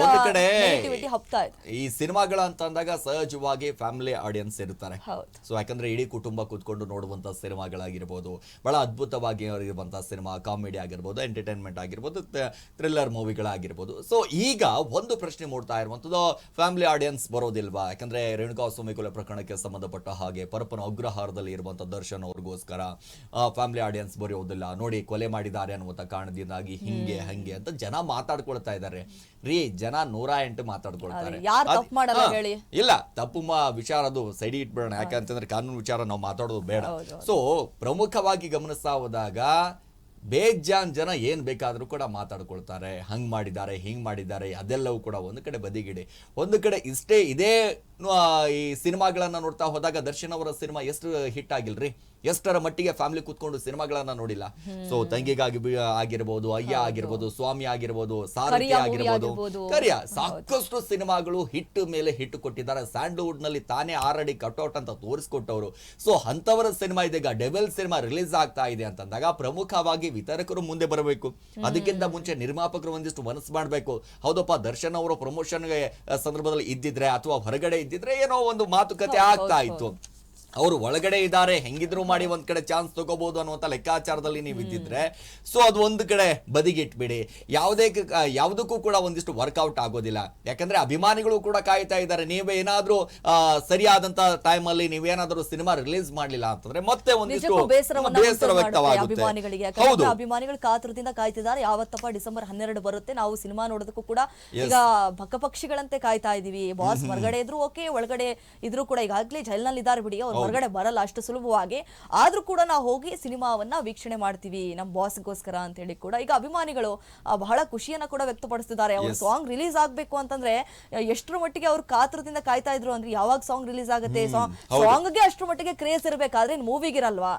ಒಂದು ಕಡೆ ಈ ಸಿನಿಮಾಗಳ ಅಂತ ಅಂದಾಗ ಸಹಜವಾಗಿ ಫ್ಯಾಮಿಲಿ ಆಡಿಯನ್ಸ್ ಇರ್ತಾರೆ ಸೊ ಯಾಕಂದ್ರೆ ಇಡೀ ಕುಟುಂಬ ಕೂತ್ಕೊಂಡು ನೋಡುವಂತ ಸಿನಿಮಾಗಳಾಗಿರ್ಬೋದು ಬಹಳ ಅದ್ಭುತವಾಗಿ ಇರುವಂತಹ ಸಿನಿಮಾ ಕಾಮಿಡಿ ಆಗಿರ್ಬೋದು ಎಂಟರ್ಟೈನ್ಮೆಂಟ್ ಆಗಿರ್ಬೋದು ಥ್ರಿಲ್ಲರ್ ಮೂವಿಗಳಾಗಿರ್ಬೋದು ಸೊ ಈಗ ಒಂದು ಪ್ರಶ್ನೆ ಮೂಡ್ತಾ ಇರುವಂಥದ್ದು ಫ್ಯಾಮಿಲಿ ಆಡಿಯನ್ಸ್ ಬರೋದಿಲ್ವಾ? ಯಾಕಂದ್ರೆ ರೇಣುಕಾ ಸ್ವಾಮಿ ಕೊಲೆ ಪ್ರಕರಣಕ್ಕೆ ಸಂಬಂಧಪಟ್ಟ ಹಾಗೆ ಪರಪ್ಪನ ಅಗ್ರಹಾರದಲ್ಲಿ ಇರುವಂತ ದರ್ಶನ್ ಅವ್ರಿಗೋಸ್ಕರ ಫ್ಯಾಮಿಲಿ ಆಡಿಯನ್ಸ್ ಬರೆಯೋದಿಲ್ಲ ನೋಡಿ ಕೊಲೆ ಮಾಡಿದ್ದಾರೆ ಅನ್ನುವಂತ ಕಾರಣದಿಂದಾಗಿ ಹಿಂಗೆ ಹಂಗೆ ಅಂತ ಜನ ಮಾತಾಡ್ಕೊಳ್ತಾ ಇದ್ದಾರೆ. ರೀ ಜನ ನೂರ ಎಂಟು ಮಾತಾಡ್ಕೊಳ್ತಾರೆ? ಇಲ್ಲ ತಪ್ಪು ಮಾ ವಿಚಾರ ಅದು ಸೈಡ್ ಇಟ್ಬಿಡೋಣ. ಯಾಕಂತಂದ್ರೆ ಕಾನೂನು ವಿಚಾರ ನಾವು ಮಾತಾಡೋದು ಬೇಡ. ಸೊ ಪ್ರಮುಖವಾಗಿ ಗಮನಿಸ್ತಾ ಹೋದಾಗ ಬೇಜಾನ್ ಜನ ಏನ್ ಬೇಕಾದ್ರೂ ಕೂಡ ಮಾತಾಡ್ಕೊಳ್ತಾರೆ. ಹಂಗ್ ಮಾಡಿದ್ದಾರೆ ಹಿಂಗ್ ಮಾಡಿದ್ದಾರೆ ಅದೆಲ್ಲವೂ ಕೂಡ ಒಂದು ಕಡೆ ಬದಿಗಿಡಿ. ಒಂದು ಕಡೆ ಇಷ್ಟೇ ಇದೇ ಈ ಸಿನಿಮಾಗಳನ್ನ ನೋಡ್ತಾ ಹೋದಾಗ ದರ್ಶನ್ ಅವರ ಸಿನಿಮಾ ಎಷ್ಟು ಹಿಟ್ ಆಗಿಲ್ರಿ? ಎಷ್ಟರ ಮಟ್ಟಿಗೆ ಫ್ಯಾಮಿಲಿ ಕೂತ್ಕೊಂಡು ಸಿನಿಮಾಗಳನ್ನ ನೋಡಿಲ್ಲ. ಸೊ ತಂಗಿಗಾಗಿ ಆಗಿರ್ಬೋದು ಅಯ್ಯ ಆಗಿರ್ಬೋದು ಸ್ವಾಮಿ ಆಗಿರ್ಬೋದು ಸಾರಥಿ ಆಗಿರ್ಬೋದು. ಕರಿಯ ಸಾಕಷ್ಟು ಸಿನಿಮಾಗಳು ಹಿಟ್ ಮೇಲೆ ಹಿಟ್ ಕೊಟ್ಟಿದ್ದಾರೆ. ಸ್ಯಾಂಡ್ಲ್ವುಡ್ನಲ್ಲಿ ತಾನೇ ಆರಡಿ ಕಟ್ಔಟ್ ಅಂತ ತೋರಿಸ್ಕೊಟ್ಟವರು. ಸೊ ಅಂತವರ ಸಿನಿಮಾ ಇದೀಗ ಡೆವೆಲ್ ಸಿನಿಮಾ ರಿಲೀಸ್ ಆಗ್ತಾ ಇದೆ ಅಂತಂದಾಗ ಪ್ರಮುಖವಾಗಿ ವಿತರಕರು ಮುಂದೆ ಬರಬೇಕು. ಅದಕ್ಕಿಂತ ಮುಂಚೆ ನಿರ್ಮಾಪಕರು ಒಂದಿಷ್ಟು ಮನಸ್ಸು ಮಾಡಬೇಕು. ಹೌದಪ್ಪ ದರ್ಶನ್ ಅವರು ಪ್ರಮೋಷನ್ ಸಂದರ್ಭದಲ್ಲಿ ಇದ್ದಿದ್ರೆ ಅಥವಾ ಹೊರಗಡೆ ಇದ್ದಿದ್ರೆ ಏನೋ ಒಂದು ಮಾತುಕತೆ ಆಗ್ತಾ ಇತ್ತು. ಅವರು ಒಳಗಡೆ ಇದ್ದಾರೆ ಹೆಂಗಿದ್ರು ಮಾಡಿ ಒಂದ್ ಕಡೆ ಚಾನ್ಸ್ ತಗೋಬಹುದು ಅನ್ನುವಂತ ಲೆಕ್ಕಾಚಾರದಲ್ಲಿ ನೀವು ಇದ್ದಿದ್ರೆ. ಸೊ ಅದು ಒಂದು ಕಡೆ ಬದಿಗೆ ಇಟ್ಬಿಡಿ ಯಾವುದೇ ಯಾವುದಕ್ಕೂ ಕೂಡ ಒಂದಿಷ್ಟು ವರ್ಕೌಟ್ ಆಗೋದಿಲ್ಲ. ಯಾಕಂದ್ರೆ ಅಭಿಮಾನಿಗಳು ಕೂಡ ಕಾಯ್ತಾ ಇದ್ದಾರೆ. ನೀವು ಏನಾದ್ರೂ ಸರಿಯಾದಂತ ಟೈಮ್ ಅಲ್ಲಿ ನೀವೇನಾದ್ರೂ ಸಿನಿಮಾ ರಿಲೀಸ್ ಮಾಡ್ಲಿಲ್ಲ ಅಂತಂದ್ರೆ ಮತ್ತೆ ಒಂದಿಷ್ಟು ಬೇಸರ ವ್ಯಕ್ತವಾಗುತ್ತೆ. ಅಭಿಮಾನಿಗಳಿಗೆ. ಹೌದು. ಅಭಿಮಾನಿಗಳು ಕಾತುರದಿಂದ ಕಾಯ್ತಿದ್ದಾರೆ. ಯಾವತ್ತಪ್ಪ ಡಿಸೆಂಬರ್ ಹನ್ನೆರಡು ಬರುತ್ತೆ. ನಾವು ಸಿನಿಮಾ ನೋಡೋದಕ್ಕೂ ಕೂಡ ಈಗ ಪಕ್ಷಿಗಳಂತೆ ಕಾಯ್ತಾ ಇದೀವಿ. ಬಾಸ್ ಹೊರಗಡೆ ಇದ್ರು ಓಕೆ ಒಳಗಡೆ ಇದ್ರು ಕೂಡ ಈಗಾಗಲೇ ಜೈಲ್ನಲ್ಲಿ ಇದ್ದಾರೆ ಬಿಡಿ. ಅವ್ರು ಹೊರಗಡೆ ಬರಲ್ಲ ಅಷ್ಟು ಸುಲಭವಾಗಿ. ಆದ್ರೂ ಕೂಡ ನಾವು ಹೋಗಿ ಸಿನಿಮಾವನ್ನ ವೀಕ್ಷಣೆ ಮಾಡ್ತೀವಿ. ನಮ್ಮ ಬಾಸ್ಗೋಸ್ಕರ ಅಂತ ಹೇಳಿ ಕೂಡ. ಈಗ ಅಭಿಮಾನಿಗಳು ಬಹಳ ಖುಷಿಯನ್ನ ಕೂಡ ವ್ಯಕ್ತಪಡಿಸ್ತಿದ್ದಾರೆ. ಅವ್ರ ಸಾಂಗ್ ರಿಲೀಸ್ ಆಗ್ಬೇಕು ಅಂತಂದ್ರೆ ಎಷ್ಟರ ಮಟ್ಟಿಗೆ ಅವ್ರು ಕಾತರದಿಂದ ಕಾಯ್ತಾ ಇದ್ರು ಅಂದ್ರೆ ಯಾವಾಗ ಸಾಂಗ್ ರಿಲೀಸ್ ಆಗುತ್ತೆ? ಸಾಂಗ್ ಸಾಂಗ್ಗೆ ಅಷ್ಟರ ಮಟ್ಟಿಗೆ ಕ್ರೇಜ್ ಇರಬೇಕಾದ್ರೆ ಮೂವಿಗಿರಲ್ವಾ?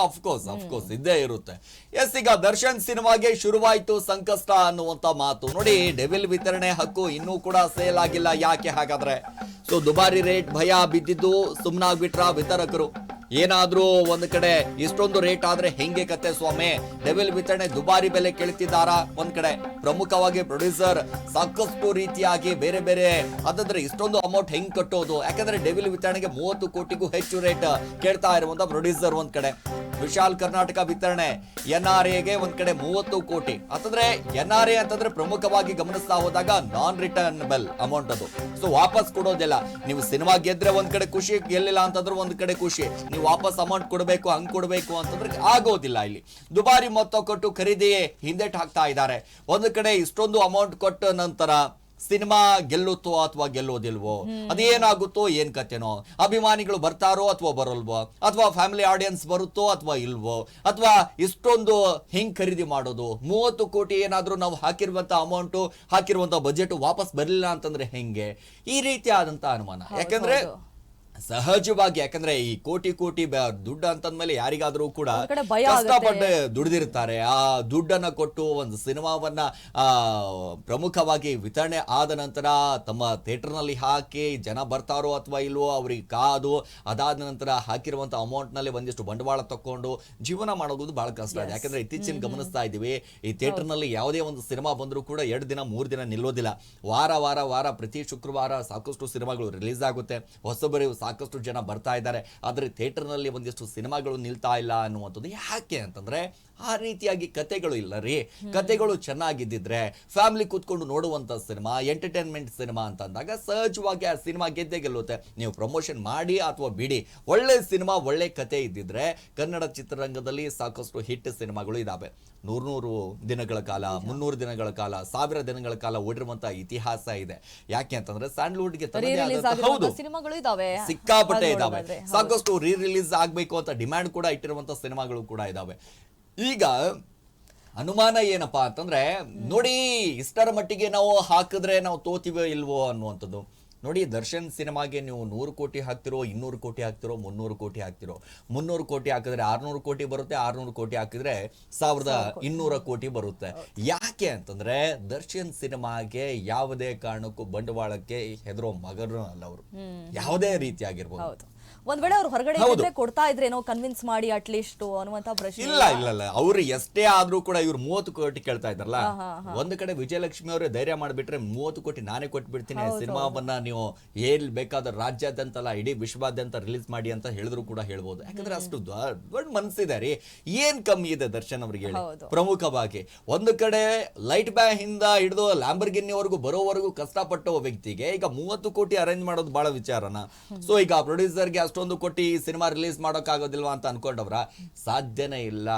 ಅಫ್ಕೋರ್ಸ್ ಅಫ್ಕೋರ್ಸ್ ಇದ್ದೇ ಇರುತ್ತೆ. ಎಸ್ ಈಗ ದರ್ಶನ್ ಸಿನಿಮಾಗೆ ಶುರುವಾಯ್ತು ಸಂಕಷ್ಟ ಅನ್ನುವಂತ ಮಾತು. ನೋಡಿ ಡೆವಿಲ್ ವಿತರಣೆ ಹಕ್ಕು ಇನ್ನೂ ಕೂಡ ಸೇಲ್ ಆಗಿಲ್ಲ. ಯಾಕೆ ಹಾಗಾದ್ರೆ? ಸೊ ದುಬಾರಿ ರೇಟ್ ಭಯ ಬಿದ್ದಿದ್ದು ಸುಮ್ನಾಗ್ಬಿಟ್ರ ವಿತರಕರು. ಏನಾದ್ರೂ ಒಂದ್ ಕಡೆ ಇಷ್ಟೊಂದು ರೇಟ್ ಆದ್ರೆ ಹೆಂಗೆ ಕತೆ ಸ್ವಾಮಿ? ಡೆವಿಲ್ ವಿತರಣೆ ದುಬಾರಿ ಬೆಲೆ ಕೇಳ್ತಿದ್ದಾರಾ? ಒಂದ್ ಕಡೆ ಪ್ರಮುಖವಾಗಿ ಪ್ರೊಡ್ಯೂಸರ್ ಸಾಕಷ್ಟು ರೀತಿಯಾಗಿ ಬೇರೆ ಬೇರೆ ಅದಂದ್ರೆ ಇಷ್ಟೊಂದು ಅಮೌಂಟ್ ಹೆಂಗ್ ಕಟ್ಟೋದು? ಯಾಕಂದ್ರೆ ಡೆವಿಲ್ ವಿತರಣೆಗೆ ಮೂವತ್ತು ಕೋಟಿಗೂ ಹೆಚ್ಚು ರೇಟ್ ಕೇಳ್ತಾ ಇರುವಂತ ಪ್ರೊಡ್ಯೂಸರ್ ಒಂದ್ ಕಡೆ. ವಿಶಾಲ್ ಕರ್ನಾಟಕ ವಿತರಣೆ, ಎನ್ ಆರ್ ಎಗೆ ಒಂದ್ ಕಡೆ ಮೂವತ್ತು ಕೋಟಿ. ಅಂತಂದ್ರೆ ಎನ್ ಆರ್ ಎ ಅಂತಂದ್ರೆ ಪ್ರಮುಖವಾಗಿ ಗಮನಿಸ್ತಾ ಹೋದಾಗ ನಾನ್ ರಿಟರ್ನಬಲ್ ಅಮೌಂಟ್ ಅದು. ಸೊ ವಾಪಸ್ ಕೊಡೋದಿಲ್ಲ. ನೀವು ಸಿನಿಮಾ ಗೆದ್ರೆ ಒಂದ್ ಕಡೆ ಖುಷಿ, ಗೆಲ್ಲಿಲ್ಲ ಅಂತಂದ್ರೆ ಒಂದ್ ಕಡೆ ಖುಷಿ. ವಾಪಸ್ ಅಮೌಂಟ್ ಕೊಡಬೇಕು ಹಂಗ್ ಕೊಡಬೇಕು ಅಂತಂದ್ರೆ ಆಗೋದಿಲ್ಲ ಇಲ್ಲಿ. ದುಬಾರಿ ಮೊತ್ತ ಕೊಟ್ಟು ಖರೀದಿಯೇ ಹಿಂದೆಟ್ ಹಾಕ್ತಾ ಇದ್ದಾರೆ. ಒಂದು ಕಡೆ ಇಷ್ಟೊಂದು ಅಮೌಂಟ್ ಕೊಟ್ಟ ನಂತರ ಸಿನಿಮಾ ಗೆಲ್ಲುತ್ತೋ ಅಥವಾ ಗೆಲ್ಲೋದಿಲ್ವೋ? ಅದೇನಾಗುತ್ತೋ ಏನ್ ಕತೆನೋ? ಅಭಿಮಾನಿಗಳು ಬರ್ತಾರೋ ಅಥವಾ ಬರಲ್ವೋ? ಅಥವಾ ಫ್ಯಾಮಿಲಿ ಆಡಿಯನ್ಸ್ ಬರುತ್ತೋ ಅಥವಾ ಇಲ್ವೋ? ಅಥವಾ ಇಷ್ಟೊಂದು ಹಿಂಗ್ ಖರೀದಿ ಮಾಡೋದು? ಮೂವತ್ತು ಕೋಟಿ ಏನಾದ್ರೂ ನಾವು ಹಾಕಿರುವಂತ ಅಮೌಂಟ್ ಹಾಕಿರುವಂತ ಬಜೆಟ್ ವಾಪಸ್ ಬರಲಿಲ್ಲ ಅಂತಂದ್ರೆ ಹೆಂಗೆ? ಈ ರೀತಿ ಆದಂತ ಅನುಮಾನ ಯಾಕಂದ್ರೆ. ಸಹಜವಾಗಿ ಯಾಕಂದ್ರೆ ಈ ಕೋಟಿ ಕೋಟಿ ದುಡ್ಡು ಅಂತಂದ್ಮೇಲೆ ಯಾರಿಗಾದ್ರೂ ಕೂಡ ಕಷ್ಟಪಟ್ಟು ದುಡಿದಿರ್ತಾರೆ. ಆ ದುಡ್ಡನ್ನ ಕೊಟ್ಟು ಒಂದು ಸಿನಿಮಾವನ್ನ ಪ್ರಮುಖವಾಗಿ ವಿತರಣೆ ಆದ ನಂತರ ತಮ್ಮ ಥಿಯೇಟರ್ನಲ್ಲಿ ಹಾಕಿ ಜನ ಬರ್ತಾರೋ ಅಥವಾ ಇಲ್ವೋ ಅವ್ರಿಗೆ ಕಾದು ಅದಾದ ನಂತರ ಹಾಕಿರುವಂತ ಅಮೌಂಟ್ನಲ್ಲಿ ಒಂದಿಷ್ಟು ಬಂಡವಾಳ ತಕೊಂಡು ಜೀವನ ಮಾಡೋದು ಬಹಳ ಕಷ್ಟ. ಇದೆ ಯಾಕಂದ್ರೆ ಇತ್ತೀಚಿನ ಗಮನಿಸ್ತಾ ಇದೀವಿ ಈ ಥಿಯೇಟರ್ನಲ್ಲಿ ಯಾವುದೇ ಒಂದು ಸಿನಿಮಾ ಬಂದರೂ ಕೂಡ ಎರಡು ದಿನ ಮೂರು ದಿನ ನಿಲ್ಲೋದಿಲ್ಲ. ವಾರ ವಾರ ವಾರ ಪ್ರತಿ ಶುಕ್ರವಾರ ಸಾಕಷ್ಟು ಸಿನಿಮಾಗಳು ರಿಲೀಸ್ ಆಗುತ್ತೆ. ಹೊಸಬರು ಸಾಕಷ್ಟು ಜನ ಬರ್ತಾ ಇದ್ದಾರೆ. ಆದರೆ ಥಿಯೇಟರ್ನಲ್ಲಿ ಒಂದಿಷ್ಟು ಸಿನಿಮಾಗಳು ನಿಲ್ತಾ ಇಲ್ಲ ಅನ್ನುವಂಥದ್ದು ಯಾಕೆ ಅಂತಂದ್ರೆ ಆ ರೀತಿಯಾಗಿ ಕತೆಗಳು ಇಲ್ಲ ರೀ ಕತೆಗಳು ಚೆನ್ನಾಗಿದ್ದಿದ್ರೆ ಫ್ಯಾಮಿಲಿ ಕೂತ್ಕೊಂಡು ನೋಡುವಂತ ಸಿನಿಮಾ ಎಂಟರ್ಟೈನ್ಮೆಂಟ್ ಸಿನಿಮಾ ಅಂತ ಅಂದಾಗ ಸಹಜವಾಗಿ ಆ ಸಿನಿಮಾ ಗೆದ್ದೇ ಗೆಲ್ಲುತ್ತೆ. ನೀವು ಪ್ರಮೋಷನ್ ಮಾಡಿ ಅಥವಾ ಬಿಡಿ. ಒಳ್ಳೆ ಸಿನಿಮಾ ಒಳ್ಳೆ ಕತೆ ಇದ್ದಿದ್ರೆ ಕನ್ನಡ ಚಿತ್ರರಂಗದಲ್ಲಿ ಸಾಕಷ್ಟು ಹಿಟ್ ಸಿನಿಮಾಗಳು ಇದಾವೆ. ನೂರ್ನೂರು ದಿನಗಳ ಕಾಲ ಮುನ್ನೂರು ದಿನಗಳ ಕಾಲ ಸಾವಿರ ದಿನಗಳ ಕಾಲ ಓಡಿರುವಂತಹ ಇತಿಹಾಸ ಇದೆ. ಯಾಕೆ ಅಂತಂದ್ರೆ ಸ್ಯಾಂಡ್ಲ್ವುಡ್ಗೆ ಹೌದು. ಸಿನಿಮಾಗಳು ಇದಾವೆ. ಸಿಕ್ಕಾಪಟ್ಟೆ ಇದಾವೆ. ಸಾಕಷ್ಟು ರೀ ರಿಲೀಸ್ ಆಗ್ಬೇಕು ಅಂತ ಡಿಮ್ಯಾಂಡ್ ಕೂಡ ಇಟ್ಟಿರುವಂತಹ ಸಿನಿಮಾಗಳು ಕೂಡ ಇದಾವೆ. ಈಗ ಅನುಮಾನ ಏನಪ್ಪಾ ಅಂತಂದ್ರೆ ನೋಡಿ ಇಷ್ಟರ ಮಟ್ಟಿಗೆ ನಾವು ಹಾಕಿದ್ರೆ ನಾವು ತೋತಿವೋ ಇಲ್ವೋ ಅನ್ನುವಂಥದ್ದು. ನೋಡಿ ದರ್ಶನ್ ಸಿನಿಮಾಗೆ ನೀವು ನೂರು ಕೋಟಿ ಹಾಕ್ತಿರೋ ಇನ್ನೂರು ಕೋಟಿ ಹಾಕ್ತಿರೋ ಮುನ್ನೂರು ಕೋಟಿ ಹಾಕ್ತಿರೋ. ಮುನ್ನೂರು ಕೋಟಿ ಹಾಕಿದ್ರೆ ಆರ್ನೂರು ಕೋಟಿ ಬರುತ್ತೆ ಆರ್ನೂರು ಕೋಟಿ ಹಾಕಿದ್ರೆ ಸಾವಿರದ ಇನ್ನೂರ ಕೋಟಿ ಬರುತ್ತೆ. ಯಾಕೆ ಅಂತಂದ್ರೆ ದರ್ಶನ್ ಸಿನಿಮಾಗೆ ಯಾವುದೇ ಕಾರಣಕ್ಕೂ ಬಂಡವಾಳಕ್ಕೆ ಹೆದರೋ ಮಗರು ಅಲ್ಲ ಅವರು. ಯಾವುದೇ ರೀತಿಯಾಗಿರ್ಬೋದು. ಒಂದ್ ವೇಳೆ ಅವ್ರು ಹೊರಗಡೆ ಕೊಡ್ತಾ ಇದ್ರೆ ಕೊಡ್ತಾ ಇದ್ರೇನೋ ಕನ್ವಿನ್ಸ್ ಮಾಡಿ ಅಟ್ಲೀಸ್ಟ್ ಅನ್ನುವಂತ ಪ್ರಶ್ನೆ ಇಲ್ಲ ಇಲ್ಲ. ಇಲ್ಲ ಅವ್ರು ಎಷ್ಟೇ ಆದ್ರೂ ಕೂಡ ಇವ್ರು ಮೂವತ್ತು ಕೋಟಿ ಕೇಳ್ತಾ ಇದ್ರಲ್ಲ ಒಂದ್ ಕಡೆ ವಿಜಯಲಕ್ಷ್ಮಿ ಅವರೇ ಧೈರ್ಯ ಮಾಡ್ಬಿಟ್ರೆ ಮೂವತ್ತು ಕೋಟಿ ನಾನೇ ಕೊಟ್ಬಿಡ್ತೀನಿ ಸಿನಿಮಾವನ್ನ ನೀವು ಏನ್ ಬೇಕಾದ್ರೆ ರಾಜ್ಯಾದ್ಯಂತ ಇಡೀ ವಿಶ್ವಾದ್ಯಂತ ರಿಲೀಸ್ ಮಾಡಿ ಅಂತ ಹೇಳಿದ್ರು ಕೂಡ ಹೇಳ್ಬೋದು. ಯಾಕಂದ್ರೆ ಅಷ್ಟು ದೊಡ್ಡ ಮನ್ಸಿದೆ ರೀ. ಏನ್ ಕಮ್ಮಿ ಇದೆ ದರ್ಶನ್ ಅವ್ರಿಗೆ ಹೇಳಿ? ಪ್ರಮುಖವಾಗಿ ಒಂದು ಕಡೆ ಲೈಟ್ ಬ್ಯಾ ಹಿಂದ ಹಿಡಿದು ಲ್ಯಾಂಬರ್ಗಿನ್ನಿವರೆಗೂ ಬರೋವರೆಗೂ ಕಷ್ಟಪಟ್ಟ ವ್ಯಕ್ತಿಗೆ ಈಗ ಮೂವತ್ತು ಕೋಟಿ ಅರೇಂಜ್ ಮಾಡೋದು ಬಹಳ ವಿಚಾರನ. ಸೊ ಈಗ ಪ್ರೊಡ್ಯೂಸರ್ಗೆ ಅಷ್ಟೊಂದು ಕೋಟಿ ಸಿನಿಮಾ ರಿಲೀಸ್ ಮಾಡೋಕ್ಕಾಗೋದಿಲ್ವಾ ಅಂತ ಅನ್ಕೊಂಡವ್ರ ಸಾಧ್ಯನೇ ಇಲ್ಲ.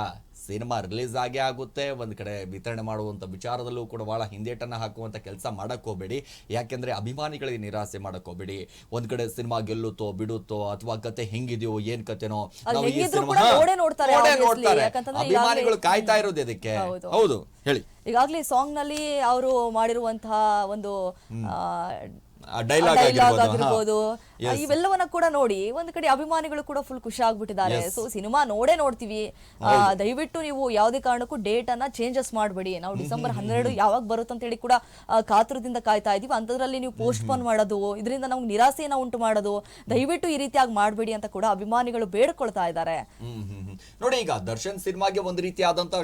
ಸಿನಿಮಾ ರಿಲೀಸ್ ಆಗೇ ಆಗುತ್ತೆ ಒಂದು ಕಡೆ ವಿತರಣೆ ಮಾಡುವಂಥ ವಿಚಾರದಲ್ಲೂ ಕೂಡ ಭಾಳ ಹಿಂದೇಟನ್ನು ಹಾಕುವಂತ ಕೆಲಸ ಮಾಡಕ್ ಹೋಗಬೇಡಿ. ಯಾಕೆಂದ್ರೆ ಅಭಿಮಾನಿಗಳಿಗೆ ನಿರಾಸೆ ಮಾಡಕ್ ಹೋಗಬೇಡಿ. ಒಂದ್ ಕಡೆ ಸಿನಿಮಾ ಗೆಲ್ಲುತ್ತೋ ಬಿಡುತ್ತೋ ಅಥವಾ ಕತೆ ಹೆಂಗಿದೆಯೋ ಏನ್ ಕತೆನೋ ನಾವು ಈ ಸಿನಿಮಾ ನೋಡ್ತಾರೆ ಅಭಿಮಾನಿಗಳು ಕಾಯ್ತಾ ಇರೋದು ಇದಕ್ಕೆ ಹೌದು. ಹೇಳಿ. ಈಗಾಗಲೇ ಸಾಂಗ್ನಲ್ಲಿ ಅವರು ಮಾಡಿರುವಂತಹ ಒಂದು ಡೈಲಾಗ್ ಆಗಿರ್ಬೋದು. ಇವೆಲ್ಲವನ್ನ ಕೂಡ ನೋಡಿ. ಒಂದ್ ಕಡೆ ಅಭಿಮಾನಿಗಳು ಕೂಡ ಫುಲ್ ಖುಷಿ ಆಗ್ಬಿಟ್ಟಿದ್ದಾರೆ. ಸೊ ಸಿನಿಮಾ ನೋಡೇ ನೋಡ್ತೀವಿ. ದಯವಿಟ್ಟು ನೀವು ಯಾವುದೇ ಕಾರಣಕ್ಕೂ ಡೇಟ್ ಅನ್ನ ಚೇಂಜಸ್ ಮಾಡಬೇಡಿ. ನಾವು ಡಿಸೆಂಬರ್ ಹನ್ನೆರಡು ಯಾವಾಗ ಬರುತ್ತೆ ಅಂತ ಹೇಳಿ ಕೂಡ ಕಾತುರದಿಂದ ಕಾಯ್ತಾ ಇದೀವಿ. ಅಂತದ್ರಲ್ಲಿ ನೀವು ಪೋಸ್ಟ್ ಪೋನ್ ಮಾಡೋದು ಇದರಿಂದ ನಮ್ಗೆ ನಿರಾಸೆಯನ್ನ ಉಂಟು ಮಾಡೋದು ದಯವಿಟ್ಟು ಈ ರೀತಿಯಾಗಿ ಮಾಡಬೇಡಿ ಅಂತ ಕೂಡ ಅಭಿಮಾನಿಗಳು ಬೇಡ್ಕೊಳ್ತಾ ಇದ್ದಾರೆ. ನೋಡಿ ಈಗ ದರ್ಶನ್ ಸಿನಿಮಾಗೆ ಒಂದು ರೀತಿಯಾದಂತ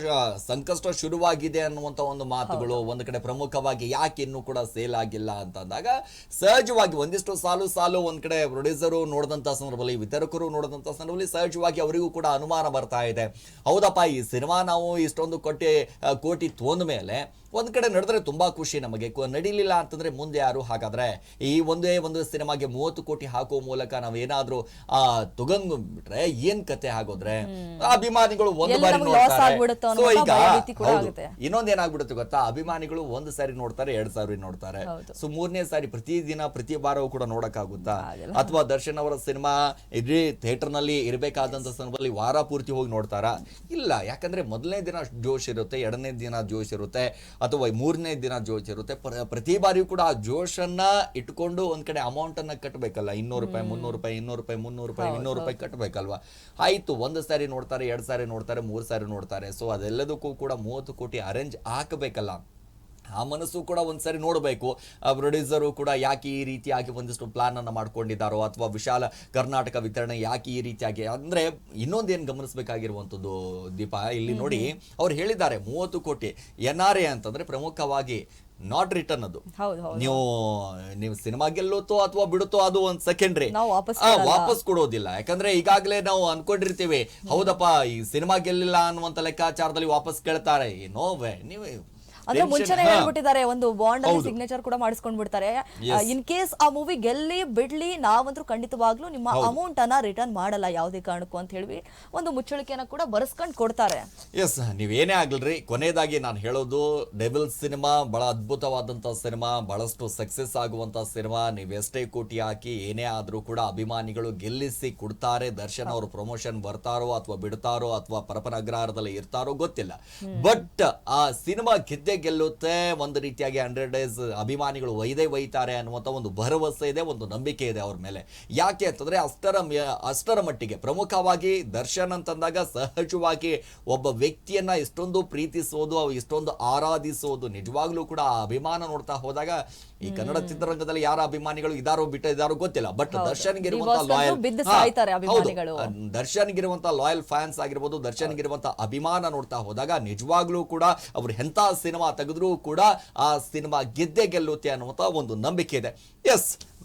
ಸಂಕಷ್ಟ ಶುರುವಾಗಿದೆ ಅನ್ನುವಂತ ಒಂದು ಮಾತುಗಳು ಒಂದು ಕಡೆ ಪ್ರಮುಖವಾಗಿ ಯಾಕೆ ಇನ್ನೂ ಕೂಡ ಸೇಲ್ ಆಗಿಲ್ಲ ಅಂತ ಅಂದಾಗ ಸಹಜವಾಗಿ ಒಂದಿಷ್ಟು ಸಾಲು ಸಾಲು ಒಂದ್ ಕಡೆ ಪ್ರೊಡ್ಯೂಸರು ನೋಡಿದಂತ ಸಂದರ್ಭದಲ್ಲಿ ವಿತರಕರು ನೋಡಿದಂತ ಸಂದರ್ಭದಲ್ಲಿ ಸಹಜವಾಗಿ ಅವರಿಗೂ ಕೂಡ ಅನುಮಾನ ಬರ್ತಾ ಇದೆ. ಹೌದಪ್ಪ ಈ ಸಿನಿಮಾ ನಾವು ಇಷ್ಟೊಂದು ಕೋಟಿ ಕೋಟಿ ತೊಂದ ಮೇಲೆ ಒಂದ್ ಕಡೆ ನಡೆದ್ರೆ ತುಂಬಾ ಖುಷಿ ನಮಗೆ. ನಡೀಲಿಲ್ಲ ಅಂತಂದ್ರೆ ಮುಂದೆ ಯಾರು ಹಾಗಾದ್ರೆ ಈ ಒಂದೇ ಒಂದು ಸಿನಿಮಾಗೆ ಮೂವತ್ತು ಕೋಟಿ ಹಾಕುವ ಮೂಲಕ ನಾವೇನಾದ್ರೂ ಆ ತಗೊಂಡ್ ಬಿಟ್ರೆ ಏನ್ ಕತೆ ಆಗೋದ್ರೆ ಅಭಿಮಾನಿಗಳು ಒಂದು ಬಾರಿ ನೋಡ್ತಾರೆ. ಇನ್ನೊಂದ್ ಏನಾಗ್ಬಿಡುತ್ತೆ ಗೊತ್ತಾ? ಅಭಿಮಾನಿಗಳು ಒಂದ್ ಸಾರಿ ನೋಡ್ತಾರೆ ಎರಡ್ ಸಾರಿ ನೋಡ್ತಾರೆ. ಸೊ ಮೂರನೇ ಸಾರಿ ಪ್ರತಿ ದಿನ ಪ್ರತಿ ವಾರವೂ ಕೂಡ ನೋಡಕ್ಕಾಗುತ್ತಾ? ಆಗುತ್ತಾ ಅಥವಾ ದರ್ಶನ್ ಅವರ ಸಿನಿಮಾ ಇಡೀ ಥಿಯೇಟರ್ನಲ್ಲಿ ಇರಬೇಕಾದಂತ ಸಂದರ್ಭದಲ್ಲಿ ವಾರ ಪೂರ್ತಿ ಹೋಗಿ ನೋಡ್ತಾರಾ? ಇಲ್ಲ. ಯಾಕಂದ್ರೆ ಮೊದಲನೇ ದಿನ ಜೋಶ್ ಇರುತ್ತೆ ಎರಡನೇ ದಿನ ಜೋಶ್ ಇರುತ್ತೆ. ಅಥವಾ ಮೂರನೇ ದಿನ ಜೋಶ್ ಇರುತ್ತೆ. ಪ್ರ- ಪ್ರತಿ ಬಾರಿಯೂ ಕೂಡ ಆ ಜೋಶನ್ನ ಇಟ್ಕೊಂಡು ಒಂದ್ ಕಡೆ ಅಮೌಂಟ್ ಅನ್ನ ಕಟ್ಟಬೇಕಲ್ಲ ಇನ್ನೂರು ರೂಪಾಯಿ ಮುನ್ನೂರು ರೂಪಾಯಿ ಇನ್ನೂರು ರೂಪಾಯಿ ಮುನ್ನೂರು ರೂಪಾಯಿ ಇನ್ನೂರು ರೂಪಾಯಿ ಕಟ್ಟಬೇಕಲ್ವಾ ಆಯ್ತು ಒಂದು ಸಾರಿ ನೋಡ್ತಾರೆ ಎರಡ್ ಸಾರಿ ನೋಡ್ತಾರೆ ಮೂರ್ ಸಾರಿ ನೋಡ್ತಾರೆ. ಸೊ ಅದೆಲ್ಲದಕ್ಕೂ ಕೂಡ ಮೂವತ್ತು ಕೋಟಿ ಅರೇಂಜ್ ಹಾಕಬೇಕಲ್ಲ. ಆ ಮನಸ್ಸು ಕೂಡ ಒಂದ್ಸರಿ ನೋಡಬೇಕು. ಪ್ರೊಡ್ಯೂಸರು ಕೂಡ ಯಾಕೆ ಈ ರೀತಿಯಾಗಿ ಒಂದಿಷ್ಟು ಪ್ಲಾನ್ ಅನ್ನ ಮಾಡ್ಕೊಂಡಿದ್ದಾರೋ ಅಥವಾ ವಿಶಾಲ ಕರ್ನಾಟಕ ವಿತರಣೆ ಯಾಕೆ ಈ ರೀತಿಯಾಗಿ ಅಂದ್ರೆ ಇನ್ನೊಂದೇನು ಗಮನಿಸಬೇಕಾಗಿರುವಂಥದ್ದು ದೀಪ ಇಲ್ಲಿ ನೋಡಿ ಅವ್ರು ಹೇಳಿದ್ದಾರೆ ಮೂವತ್ತು ಕೋಟಿ ಎನ್ ಆರ್ ಎ ಅಂತಂದ್ರೆ ಪ್ರಮುಖವಾಗಿ ನಾಟ್ ರಿಟರ್ನ್ ಅದು. ನೀವು ನೀವು ಸಿನಿಮಾ ಗೆಲ್ಲುತ್ತೋ ಅಥವಾ ಬಿಡುತ್ತೋ ಅದು ಒಂದು ಸೆಕೆಂಡ್ರಿ ವಾಪಸ್ ಕೊಡೋದಿಲ್ಲ. ಯಾಕಂದ್ರೆ ಈಗಾಗಲೇ ನಾವು ಅನ್ಕೊಂಡಿರ್ತೀವಿ ಹೌದಪ್ಪ ಈ ಸಿನಿಮಾ ಗೆಲ್ಲಿಲ್ಲ ಅನ್ನುವಂತ ಲೆಕ್ಕಾಚಾರದಲ್ಲಿ ವಾಪಸ್ ಕೇಳ್ತಾರೆ. ನೋವೇ ನೀವು ಅಂದ್ರೆ ಮುಂಚೆನೆ. ಹೇಳ್ಬಿಟ್ಟಿದ್ದಾರೆ ಒಂದು ಬಾಂಡ್ ಅಲ್ಲಿ ಸಿಗ್ನೇಚರ್ ಕೂಡ ಮಾಡಿಸ್ಕೊಂಡ್ ಬಿಡ್ತಾರೆ ಇನ್ ಕೇಸ್ ಆ ಮೂವಿ ಗೆಲ್ಲಿ ಬಿಡ್ಲಿ ನಾವಂತೂ ಖಂಡಿತವಾಗ್ಲೂ ನಿಮ್ಮ ಅಮೌಂಟ್ ಅನ್ನ ರಿಟರ್ನ್ ಮಾಡಲ್ಲ ಯಾವುದೇ ಕಾರಣಕ್ಕೂ ಅಂತ ಹೇಳಿ ಒಂದು ಮುಚ್ಚಳಿಕೆಯನ್ನ ಕೂಡ ಬರ್ಸ್ಕೊಂಡ್ ಕೊಡ್ತಾರೆ. ಎಸ್ ನೀವೇನೇ ಆಗ್ಲ್ರಿ ಕೊನೆಯದಾಗಿ ನಾನು ಹೇಳೋದು ಡೆವಿಲ್ ಸಿನಿಮಾ ಬಹಳ ಅದ್ಭುತವಾದಂತ ಸಿನಿಮಾ ಬಹಳಷ್ಟು ಸಕ್ಸಸ್ ಆಗುವಂತ ಸಿನಿಮಾ ನೀವೆಷ್ಟೇ ಕೋಟಿ ಹಾಕಿ ಏನೇ ಆದ್ರೂ ಕೂಡ ಅಭಿಮಾನಿಗಳು ಗೆಲ್ಲಿಸಿ ಕೊಡ್ತಾರೆ ದರ್ಶನ್ ಅವರು ಪ್ರಮೋಷನ್ ಬರ್ತಾರೋ ಅಥವಾ ಬಿಡ್ತಾರೋ ಅಥವಾ ಪರಪನ ಅಗ್ರಹಾರದಲ್ಲಿ ಇರ್ತಾರೋ ಗೊತ್ತಿಲ್ಲ. ಬಟ್ ಆ ಸಿನಿಮಾ ಗೆದ್ದೆ ಗೆಲ್ಲುತ್ತೆ ಒಂದು ರೀತಿಯಾಗಿ ಹಂಡ್ರೆಡ್ ಡೇಸ್ ಅಭಿಮಾನಿಗಳು ಒಯ್ದೇ ಒಯ್ತಾರೆ ಅನ್ನುವಂಥ ಒಂದು ಭರವಸೆ ಇದೆ ಒಂದು ನಂಬಿಕೆ ಇದೆ ಅವ್ರ ಮೇಲೆ. ಯಾಕೆ ಅಂತಂದರೆ ಅಷ್ಟರ ಅಷ್ಟರ ಮಟ್ಟಿಗೆ ಪ್ರಮುಖವಾಗಿ ದರ್ಶನ್ ಅಂತಂದಾಗ ಸಹಜವಾಗಿ ಒಬ್ಬ ವ್ಯಕ್ತಿಯನ್ನ ಇಷ್ಟೊಂದು ಪ್ರೀತಿಸೋದು ಅವು ಇಷ್ಟೊಂದು ಆರಾಧಿಸೋದು ನಿಜವಾಗ್ಲೂ ಕೂಡ ಆ ಅಭಿಮಾನ ನೋಡ್ತಾ ಹೋದಾಗ ಈ ಕನ್ನಡ ಚಿತ್ರರಂಗದಲ್ಲಿ ಯಾರ ಅಭಿಮಾನಿಗಳು ಇದಾರೋ ಬಿಟ್ಟ ಇದಾರೋ ಗೊತ್ತಿಲ್ಲ ಬಟ್ ದರ್ಶನ್ಗಿರುವಂತಹ ಲಾಯಲ್ ದರ್ಶನ್ಗಿರುವಂತಹ ಲಾಯಲ್ ಫ್ಯಾನ್ಸ್ ಆಗಿರ್ಬೋದು ದರ್ಶನ್ಗಿರುವಂತಹ ಅಭಿಮಾನ ನೋಡ್ತಾ ಹೋದಾಗ ನಿಜವಾಗ್ಲೂ ಕೂಡ ಅವ್ರು ಎಂತ ಸಿನಿಮಾ ತೆಗೆದ್ರೂ ಕೂಡ ಆ ಸಿನಿಮಾ ಗೆದ್ದೆ ಗೆಲ್ಲುತ್ತೆ ಅನ್ನುವಂಥ ಒಂದು ನಂಬಿಕೆ ಇದೆ. ಎಸ್